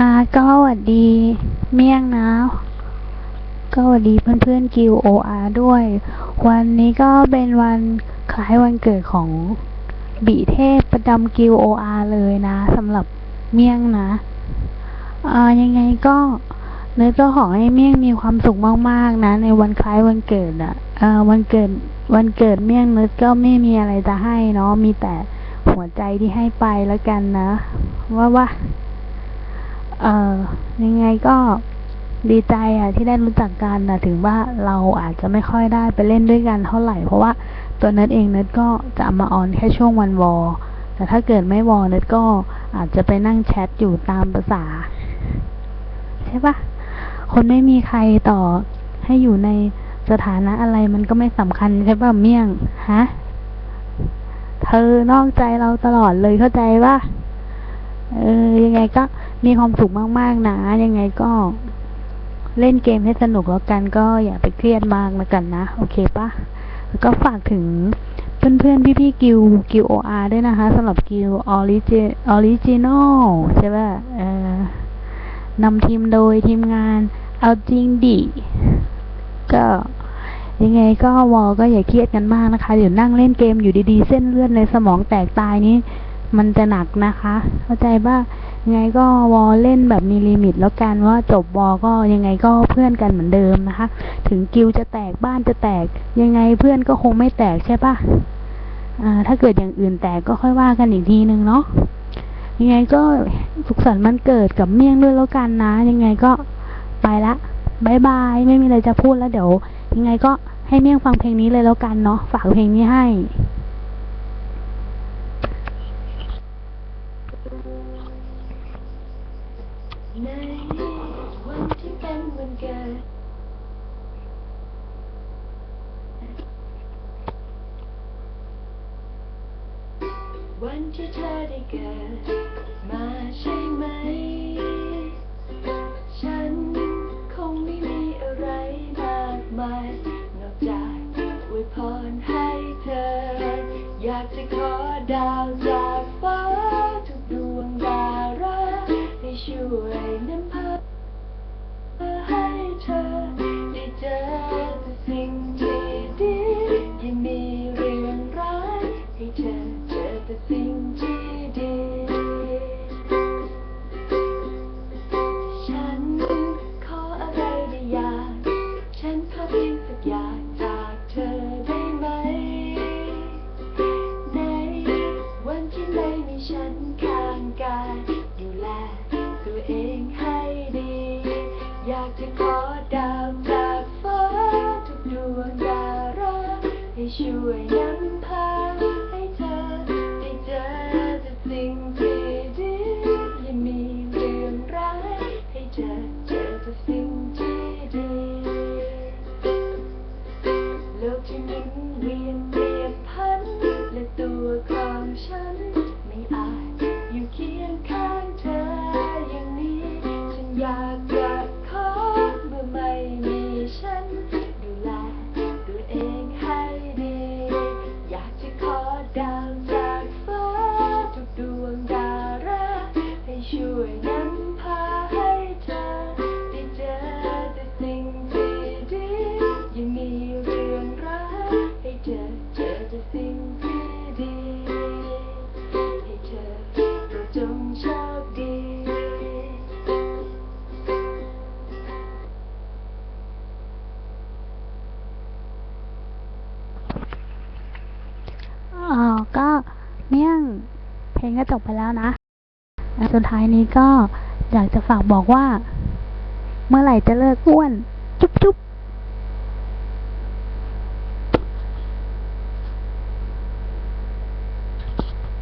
อ่าก็สวัสดี เมี่ยงนะ ก็สวัสดีเพื่อนๆกิวโออาด้วย วันนี้ก็เป็นวันคล้ายวันเกิดของบีเทพประจำกิวโออาเลยนะสำหรับเมี่ยงนะอ่ายังไงก็เนื้อก็ขอให้เมี่ยงมีความสุขมากๆนะ ในวันคล้ายวันเกิดอะอ่าวันเกิดวันเกิดเมี่ยงเนื้อก็ไม่มีอะไรจะให้เนาะมีแต่หัวใจที่ให้ไปแล้วกันนะ ว่าว่า เอ่อยังไงก็ดีใจอะที่ได้รู้จักกันนะถึงว่าเราอาจจะไม่ค่อยได้ไปเล่นด้วยกันเท่าไหร่ เพราะว่าตัวเน็ตเองเน็ตก็จะมาออนแค่ช่วงวันวอ แต่ถ้าเกิดไม่วอเน็ตก็อาจจะไปนั่งแชทอยู่ตามภาษา ใช่ปะคนไม่มีใครต่อให้อยู่ในสถานะอะไรมันก็ไม่สำคัญใช่ปะเมี่ยงฮะเธอนอกใจเราตลอดเลยเข้าใจปะเออยังไงก็ มีความสุขมากๆนะ ยังไงก็เล่นเกมให้สนุกแล้วกันก็อย่าไปเครียดมากแล้วกันนะ โอเคปะแล้วก็ฝากถึงเพื่อนๆ พี่ๆ กิวกิวโออาร์ด้วยนะคะสำหรับกิวออริจิออริจินอลใช่ป่ะเออนำทีมโดยทีมงานเอาจริงดิก็ยังไงก็วอลก็อย่าเครียดกันมากนะคะ เดี๋ยวนั่งเล่นเกมอยู่ดีๆ เส้นเลือดในสมองแตกตายนี้ มันจะหนักนะคะ เข้าใจป่ะยังไงก็วอลเล่นแบบมีลิมิต แล้วกันว่าจบวอลก็ยังไงก็เพื่อนกันเหมือนเดิมนะคะ ถึงกิวจะแตกบ้านจะแตก ยังไงเพื่อนก็คงไม่แตกใช่ป่ะอ่าถ้าเกิดอย่างอื่นแตกก็ค่อยว่ากันอีกทีนึงเนาะยังไงก็สุขสันต์วันเกิดกับเมี่ยงด้วยแล้วกันนะ ยังไงก็ไปละบายบายไม่มีอะไรจะพูดแล้วเดี๋ยว ยังไงก็ให้เมี่ยงฟังเพลงนี้เลยแล้วกันเนาะฝากเพลงนี้ให้ ในวันที่เป็นวันเกิดวันที่เธอได้เกิดมาใช่ไหม ฉันคงไม่มีอะไรมากมาย นอกจากอวยพรให้เธอ อยากจะขอดาวจากฟ้าทุก จะขอดาวจากฟ้าทุกดวงดาราให้ช่วยนำ เพลงก็จบไปแล้วนะและสุดท้ายนี้ก็อยากจะฝากบอกว่า เมื่อไหร่จะเลิกอ้วน จุ๊บจุ๊บ